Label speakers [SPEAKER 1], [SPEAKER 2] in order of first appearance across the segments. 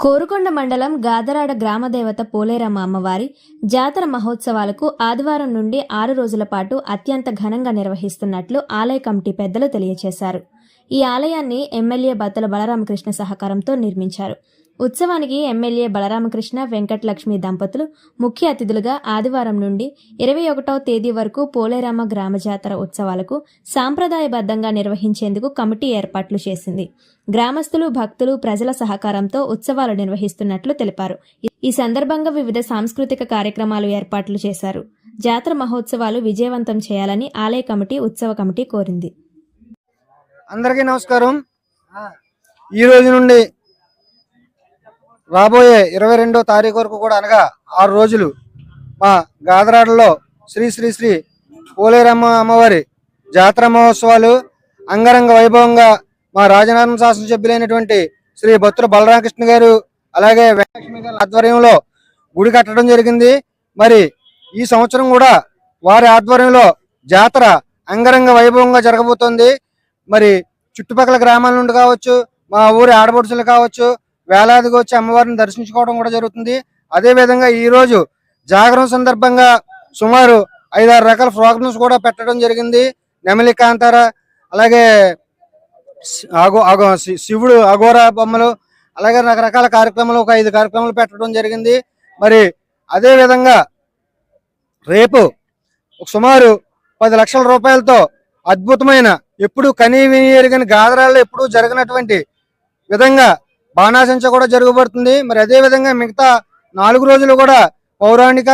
[SPEAKER 1] కోరుకొండ మండలం గాదరాడ గ్రామదేవత పోలేరమ్మ అమ్మవారి జాతర మహోత్సవాలకు ఆదివారం నుండి ఆరు రోజుల పాటు అత్యంత ఘనంగా నిర్వహిస్తున్నట్లు ఆలయ కమిటీ పెద్దలు తెలియజేశారు ఈ ఆలయాన్ని ఎమ్మెల్యే బత్తల బలరామకృష్ణ సహకారంతో నిర్మించారు. ఉత్సవానికి ఎమ్మెల్యే బలరామకృష్ణ వెంకటలక్ష్మి దంపతులు ముఖ్య అతిథులుగా ఆదివారం నుండి ఇరవై ఒకటవ తేదీ వరకు పోలేరామ గ్రామ జాతర ఉత్సవాలకు సాంప్రదాయబద్ధంగా నిర్వహించేందుకు కమిటీ ఏర్పాట్లు చేసింది. గ్రామస్తులు భక్తులు ప్రజల సహకారంతో ఉత్సవాలు నిర్వహిస్తున్నట్లు తెలిపారు. ఈ సందర్భంగా వివిధ సాంస్కృతిక కార్యక్రమాలు ఏర్పాట్లు చేశారు. జాతర మహోత్సవాలు విజయవంతం చేయాలని ఆలయ కమిటీ ఉత్సవ కమిటీ కోరింది.
[SPEAKER 2] అందరికీ నమస్కారం. ఈ రోజు నుండి రాబోయే ఇరవై రెండో తారీఖు వరకు కూడా అనగా ఆరు రోజులు మా గాదరాడలో శ్రీ శ్రీ శ్రీ పోలేరమ్మ అమ్మవారి జాతర మహోత్సవాలు అంగరంగ వైభవంగా మా రాజనారాయణ శాసనసభ్యులైనటువంటి శ్రీ భక్తులు బలరామకృష్ణ గారు అలాగే వెంకటలక్ష్మి గారి ఆధ్వర్యంలో గుడి కట్టడం జరిగింది. మరి ఈ సంవత్సరం కూడా వారి ఆధ్వర్యంలో జాతర అంగరంగ వైభవంగా జరగబోతోంది. మరి చుట్టుపక్కల గ్రామాల నుండి కావచ్చు మా ఊరి ఆడపడుచులు కావచ్చు వేలాదిగా వచ్చి అమ్మవారిని దర్శించుకోవడం కూడా జరుగుతుంది. అదే విధంగా జాగరణ సందర్భంగా సుమారు ఐదారు రకాల ప్రోగ్రామ్స్ కూడా పెట్టడం జరిగింది. నెమలి కాంతార అలాగే అగో అగో శివుడు అఘోర బొమ్మలు అలాగే రకరకాల కార్యక్రమాలు ఒక ఐదు కార్యక్రమాలు పెట్టడం జరిగింది. మరి అదేవిధంగా రేపు సుమారు పది లక్షల రూపాయలతో అద్భుతమైన ఎప్పుడు కనీ విని ఎరిగిన గాదరాల్లో ఎప్పుడూ జరిగినటువంటి విధంగా బాణాసంచ కూడా జరగబడుతుంది. మరి అదే విధంగా మిగతా నాలుగు రోజులు కూడా పౌరాణిక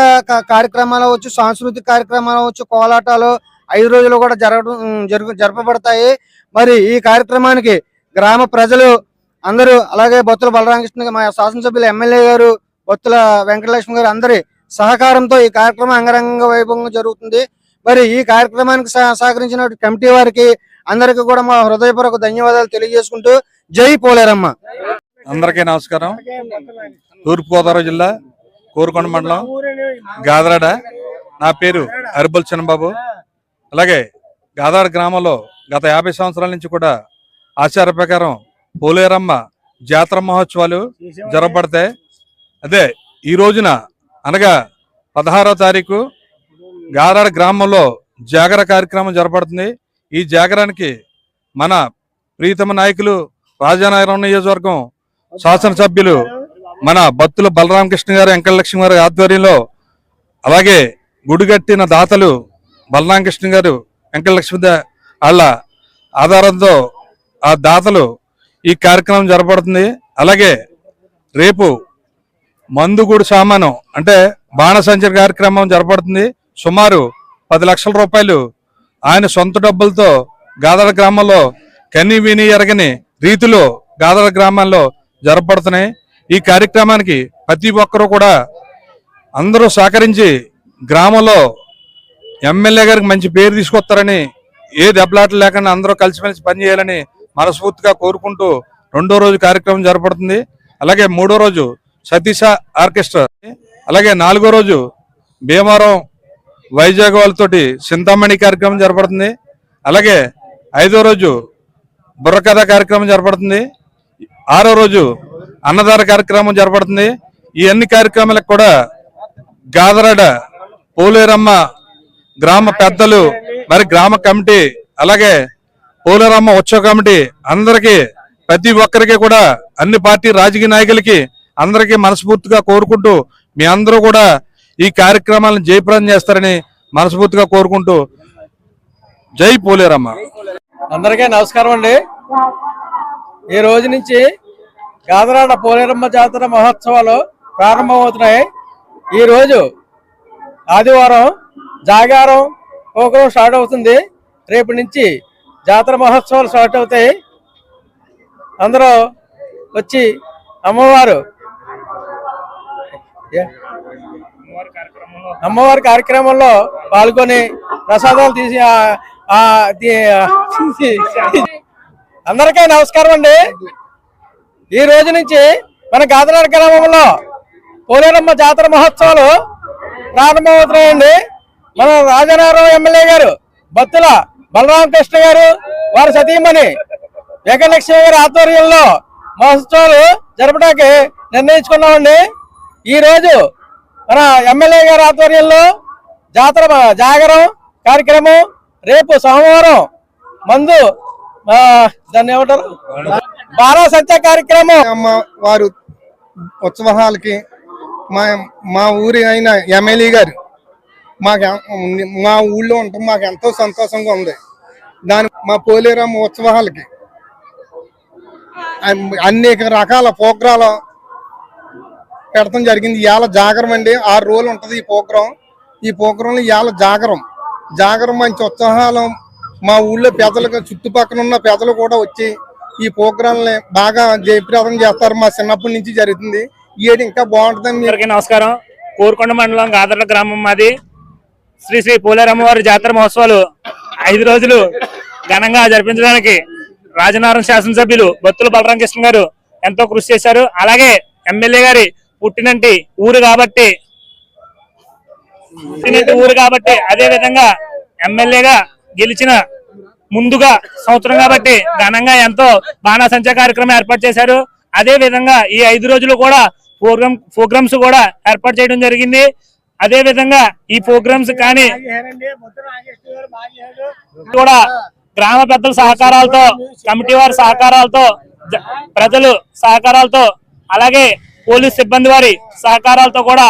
[SPEAKER 2] కార్యక్రమాలు అవ్వచ్చు సాంస్కృతిక కార్యక్రమాలు అవ్వచ్చు కోలాటాలు ఐదు రోజులు కూడా జరగడం జరుగు జరపబడతాయి. మరి ఈ కార్యక్రమానికి గ్రామ ప్రజలు అందరూ అలాగే బొత్తుల బలరామకృష్ణ మా శాసనసభ్యులు ఎమ్మెల్యే గారు బొత్తుల వెంకటలక్ష్మి గారు అందరి సహకారంతో ఈ కార్యక్రమం అంగరంగ వైభవంగా జరుగుతుంది. మరి ఈ కార్యక్రమానికి సహ- సహకరించిన కమిటీ వారికి అందరికీ కూడా మా హృదయపూర్వక ధన్యవాదాలు తెలియజేసుకుంటూ జై పోలేరమ్మ.
[SPEAKER 3] అందరికీ నమస్కారం. తూర్పుగోదావరి జిల్లా కోరుకొండ మండలం గాదరాడ. నా పేరు అరిబల్ చిన్నబాబు. అలాగే గాదాడ గ్రామంలో గత యాభై సంవత్సరాల నుంచి కూడా ఆచార ప్రకారం పోలేరమ్మ జాతర మహోత్సవాలు జరగబడతాయి అదే ఈ రోజున అనగా పదహారో తారీఖు గాదాడ గ్రామంలో జాగర కార్యక్రమం జరపడుతుంది ఈ జాగరానికి మన ప్రీతమ నాయకులు రాజానగరం నియోజకవర్గం శాసనసభ్యులు మన బత్తుల బలరామకృష్ణ గారు వెంకటలక్ష్మి గారి ఆధ్వర్యంలో అలాగే గుడిగట్టిన దాతలు బలరామకృష్ణ గారు వెంకటలక్ష్మి వాళ్ళ ఆధారంతో ఆ దాతలు ఈ కార్యక్రమం జరపడుతుంది అలాగే రేపు మందుగూడు సామాను అంటే బాణసంచర కార్యక్రమం జరపడుతుంది సుమారు పది లక్షల రూపాయలు ఆయన సొంత డబ్బులతో గాదల గ్రామంలో కన్ని విని ఎరగని రీతిలో గాదల గ్రామాల్లో జరపడుతున్నాయి ఈ కార్యక్రమానికి ప్రతి ఒక్కరూ కూడా అందరూ సహకరించి గ్రామంలో ఎమ్మెల్యే గారికి మంచి పేరు తీసుకొస్తారని ఏ దెబ్బలాటలు లేకుండా అందరూ కలిసిమెలిసి పనిచేయాలని మనస్ఫూర్తిగా కోరుకుంటూ రెండో రోజు కార్యక్రమం జరపడుతుంది అలాగే మూడో రోజు సతీష ఆర్కెస్ట్రా అలాగే నాలుగో రోజు భీమవరం వైజాగ్ వాళ్ళతోటి చింతామణి కార్యక్రమం జరపడుతుంది అలాగే ఐదో రోజు బుర్రకథ కార్యక్రమం జరపడుతుంది ఆరో రోజు అన్నదాన కార్యక్రమం జరపడుతుంది ఈ అన్ని కార్యక్రమాలకు కూడా గాదరాడ పోలేరమ్మ గ్రామ పెద్దలు మరి గ్రామ కమిటీ అలాగే పోలేరమ్మ ఉత్సవ కమిటీ అందరికీ ప్రతి ఒక్కరికి కూడా అన్ని పార్టీ రాజకీయ నాయకులకి అందరికీ మనస్ఫూర్తిగా కోరుకుంటూ మీ అందరూ కూడా ఈ కార్యక్రమాలను జయప్రదం చేస్తారని మనస్ఫూర్తిగా కోరుకుంటూ జై పోలేరమ్మ.
[SPEAKER 4] అందరికీ నమస్కారం అండి. ఈ రోజు నుంచి గాదరాడ పోలేరమ్మ జాతర మహోత్సవాలు ప్రారంభమవుతున్నాయి. ఈ రోజు ఆదివారం జాగారం పోకరం స్టార్ట్ అవుతుంది. రేపు నుంచి జాతర మహోత్సవాలు స్టార్ట్ అవుతాయి. అందరూ వచ్చి అమ్మవారు అమ్మవారి కార్యక్రమంలో పాల్గొని ప్రసాదాలు తీసి అందరికీ నమస్కారం అండి. ఈ రోజు నుంచి మన గాదనాడ గ్రామంలో పోలేరమ్మ జాతర మహోత్సవాలు ప్రారంభమవుతున్నాయండి. మన రాజనగరం ఎమ్మెల్యే గారు భక్తుల బలరామకృష్ణ గారు వారి సతీమణి ఏకలక్ష్మి గారి ఆధ్వర్యంలో మహోత్సవాలు జరపడానికి నిర్ణయించుకున్నామండి. ఈ రోజు మన ఎమ్మెల్యే గారి ఆధ్వర్యంలో జాతర జాగరం కార్యక్రమం రేపు సోమవారం మందు దాన్ని ఏమంటారు? బారాసంచ కార్యక్రమం.
[SPEAKER 5] అమ్మ వారు ఉత్సవాలకి మా మా ఊరి అయిన ఎమ్మెల్యే గారు మాకు మా ఊళ్ళో ఉంటాం మాకు ఎంతో సంతోషంగా ఉంది. దాని మా పోలేరమ్మ ఉత్సవాలకి అనేక రకాల పోగ్రాలు పెడతాం జరిగింది. ఇవాళ జాగరం అండి. ఆరు రోజులు ఉంటుంది ఈ ప్రోగ్రాం. ఈ ప్రోగ్రాంలో ఇవాళ జాగరం. జాగరం మంచి ఉత్సాహాలు మా ఊళ్ళో పేదలకు చుట్టుపక్కల ఉన్న పెద్దలు కూడా వచ్చి ఈ ప్రోగ్రాంని బాగా జయప్రదం చేస్తారు. మా చిన్నప్పటి నుంచి జరుగుతుంది. ఏది ఏడు ఇంకా బాగుంటుందని మీరు
[SPEAKER 6] నమస్కారం. కోరుకొండ మండలం గాదర్ల గ్రామం మాది. శ్రీ శ్రీ పోలేరమ్మవారి జాతర మహోత్సవాలు ఐదు రోజులు ఘనంగా జరిపించడానికి రాజనారాయణ శాసనసభ్యులు బత్తుల బలరామకృష్ణ గారు ఎంతో కృషి చేశారు. అలాగే ఎమ్మెల్యే గారి పుట్టినంటి ఊరు కాబట్టి పుట్టినంటి ఊరు కాబట్టి అదే విధంగా ఎమ్మెల్యేగా గెలిచిన ముందుగా సంవత్సరం కాబట్టి ఘనంగా ఎంతో బాణాసంచ కార్యక్రమం ఏర్పాటు చేశారు. అదే విధంగా ఈ ఐదు రోజులు కూడా ప్రోగ్రామ్ ప్రోగ్రామ్స్ కూడా ఏర్పాటు చేయడం జరిగింది. అదే విధంగా ఈ ప్రోగ్రామ్స్ కానీ కూడా గ్రామ పెద్దల సహకారాలతో కమిటీ వారి సహకారాలతో ప్రజలు సహకారాలతో అలాగే పోలీస్ సిబ్బంది వారి సహకారాలతో కూడా